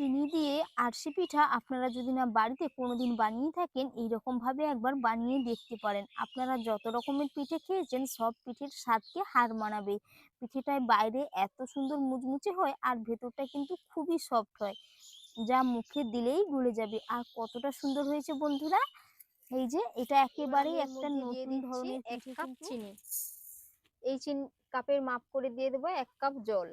চিনি দিয়ে আরশি পিঠা আপনারা যদি না বাড়িতে কোনোদিন বানিয়ে থাকেন এইরকম ভাবে একবার বানিয়ে দেখতে পারেন। আপনারা যত রকমের পিঠে খেয়েছেন সব পিঠের স্বাদকে হার মানাবে। পিঠেটায় বাইরে এত সুন্দর মুচমুচে হয় আর ভেতরটা কিন্তু খুবই সফট হয় যা মুখে দিলেই গলে যাবে। আর কতটা সুন্দর হয়েছে বন্ধুরা! এই যে এটা একেবারেই একটা নতুন ধরনের এক কাপ। চিনি। এই চিনি কাপের মাপ করে দিয়ে দেবো এক কাপ জল।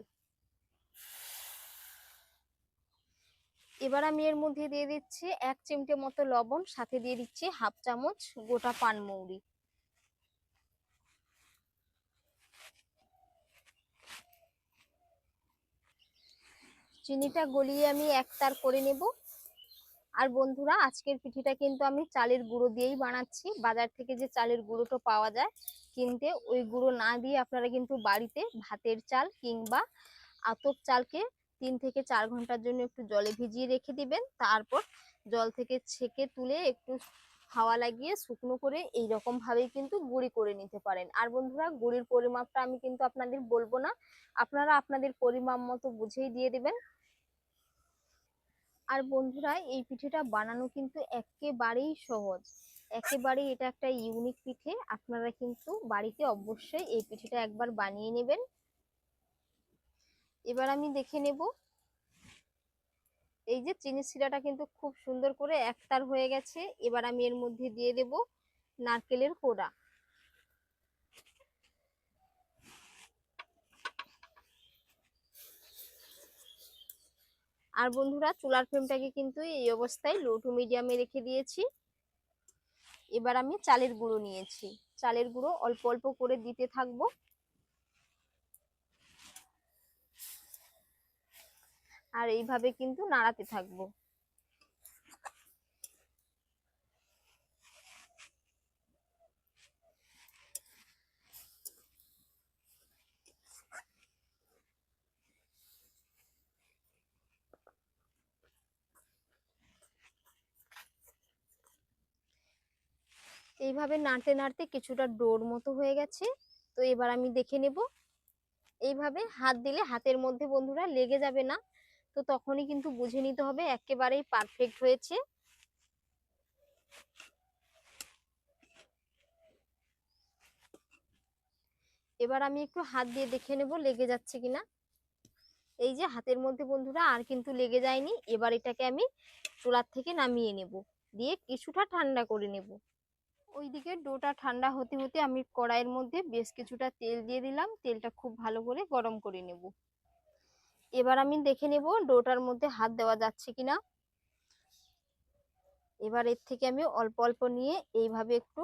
এবার আমি এর মধ্যে দিয়ে দিচ্ছি এক চিমটে মতো লবণ, সাথে দিয়ে দিচ্ছি হাফ চামচ গোটা পানমৌরি চিনিটা গলিয়ে আমি একতার করে নেব। আর বন্ধুরা, আজকের পিঠিটা কিন্তু আমি চালের গুঁড়ো দিয়েই বানাচ্ছি। বাজার থেকে যে চালের গুঁড়োটা পাওয়া যায়, কিনতে, ওই গুঁড়ো না দিয়ে আপনারা কিন্তু বাড়িতে ভাতের চাল কিংবা আতপ চালকে তিন থেকে চার ঘণ্টার জন্য একটু জলে ভিজিয়ে রেখে দিবেন। তারপর জল থেকে ছেঁকে তুলে একটু হাওয়া লাগিয়ে শুকনো করে এই ভাবেই কিন্তু গুঁড়ি করে নিতে পারেন। আর বন্ধুরা, গুঁড়ির পরিমাপটা আমি কিন্তু আপনাদের বলব না। আপনারা আপনাদের পরিমাপ মতো বুঝেই দিয়ে দিবেন। আর বন্ধুরা, এই পিঠেটা বানানো কিন্তু একেবারেই সহজ। একেবারেই এটা একটা ইউনিক পিঠে। আপনারা কিন্তু বাড়িতে অবশ্যই এই পিঠেটা একবার বানিয়ে নেবেন। এবার আমি দেখে নেব। এই যে চিনি শিরাটা কিন্তু খুব সুন্দর করে একতার হয়ে গেছে। এবার আমি এর মধ্যে দিয়ে দেব নারকেলের কোড়া। আর বন্ধুরা, চুলার ফ্লেমটাকে কিন্তু এই অবস্থায় লো টু মিডিয়ামে রেখে দিয়েছি। এবার আমি চালের গুঁড়ো নিয়েছি। চালের গুঁড়ো অল্প অল্প করে দিতে থাকব। আর এইভাবে কিন্তু নাড়াতে থাকব। এইভাবে নাড়তে নাড়তে কিছুটা ডোর মতো হয়ে গেছে। তো এবার আমি দেখে নেব। এইভাবে হাত দিলে হাতের মধ্যে বন্ধুরা লেগে যাবে না। তো তখনই কিন্তু বুঝে নিতে হবে, একেবারেই পারফেক্ট হয়েছে। এবার আমি একটু হাত দিয়ে দেখে নেব লেগে যাচ্ছে কিনা। এই যে হাতের মধ্যে বন্ধুরা আর কিন্তু লেগে যায়নি, এবার এটাকে আমি চুলার থেকে নামিয়ে নেব। দিয়ে কিছুটা ঠান্ডা করে নেব। ওইদিকে ডোটা ঠান্ডা হতে হতে আমি কড়াইয়ের মধ্যে বেশ কিছুটা তেল দিয়ে দিলাম, তেলটা খুব ভালো করে গরম করে নেব। এবার আমি দেখে নেব ডোটার মধ্যে হাত দেওয়া যাচ্ছে কিনা। এবার এর থেকে আমি অল্প অল্প নিয়ে এইভাবে একটু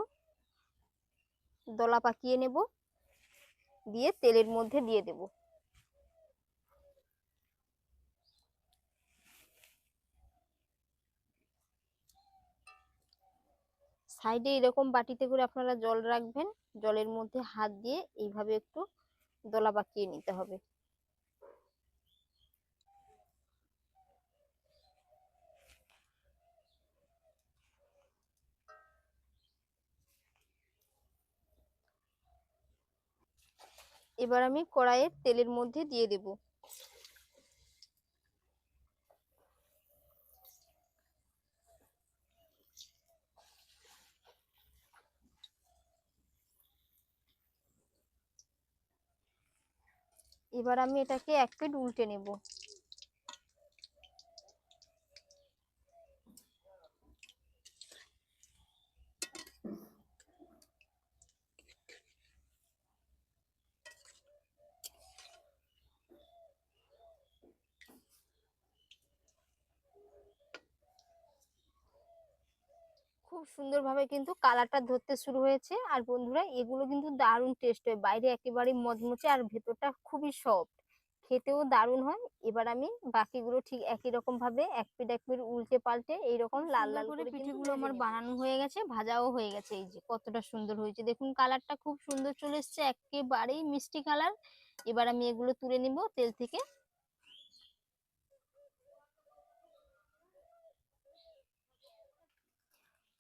দলা পাকিয়ে নেব, দিয়ে তেলের মধ্যে দিয়ে দেব। সাইডে এরকম বাটিতে করে আপনারা জল রাখবেন, জলের মধ্যে হাত দিয়ে এইভাবে একটু দলা পাকিয়ে নিতে হবে। এবার আমি কড়াইয়ের তেলের মধ্যে দিয়ে দেব। এবার আমি এটাকে এক প্লেট উল্টে নেব। সুন্দরভাবে কিন্তু কালারটা ধরতে শুরু হয়েছে। আর বন্ধুরা এগুলো কিন্তু দারুণ টেস্ট হয়। বাইরে একেবারে মচমচে আর ভেতরটা খুবই সফট। খেতেও দারুণ হয়। এবার আমি বাকিগুলো ঠিক একই রকম ভাবে এক পিঠ এক পিঠ উল্টে পাল্টে এইরকম লাল লাল করে পিঠেগুলো আমার বানানো হয়ে গেছে ভাজাও হয়ে গেছে। এই যে কতটা সুন্দর হয়েছে। দেখুন কালারটা খুব সুন্দর চলে এসছে। একেবারেই মিষ্টি কালার। এবার আমি এগুলো তুলে নিব তেল থেকে।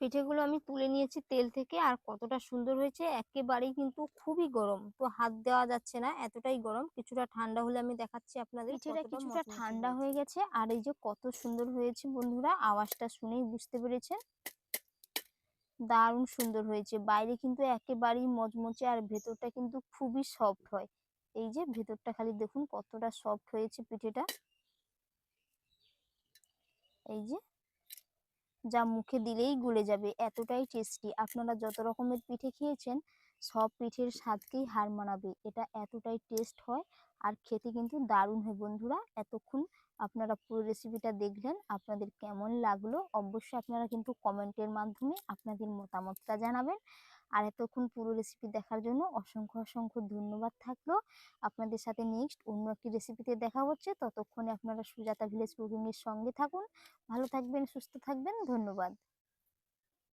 পিঠেগুলো আমি তুলে নিয়েছি তেল থেকে। আর কতটা সুন্দর হয়েছে একেবারেই কিন্তু খুবই গরম। তো হাত দেওয়া যাচ্ছে না এতটাই গরম। কিছুটা ঠান্ডা হলে আমি দেখাচ্ছি আপনাদের পিঠেটা কিছুটা ঠান্ডা হয়ে গেছে। আর এই যে কত সুন্দর হয়েছে বন্ধুরা আওয়াজটা শুনেই বুঝতে পেরেছেন? দারুণ সুন্দর হয়েছে। বাইরে কিন্তু একেবারেই মজমচে আর ভেতরটা কিন্তু খুবই সফট হয়। এই যে ভেতরটা খালি দেখুন কতটা সফট হয়েছে পিঠেটা। এই যে যা মুখে দিলেই গুলে যাবে, এতটাই টেস্টি আপনারা যত রকমের পিঠে খেয়েছেন, সব পিঠের স্বাদকেই হার মানাবে। এটা এতটাই টেস্ট হয় আর খেতে কিন্তু দারুণ হয় বন্ধুরা। এতক্ষণ আপনারা পুরো রেসিপিটা দেখলেন, আপনাদের কেমন লাগল অবশ্যই আপনারা কিন্তু কমেন্টের মাধ্যমে আপনাদের মতামতটা জানাবেন। আর এতক্ষণ পুরো রেসিপি দেখার জন্য অসংখ্য অসংখ্য ধন্যবাদ থাকল। আপনাদের সাথে নেক্সট অন্য একটি রেসিপিতে দেখা হচ্ছে। ততক্ষণে আপনারা সুজাতা ভিলেজ কুকিং এর সঙ্গে থাকুন। ভালো থাকবেন, সুস্থ থাকবেন। ধন্যবাদ।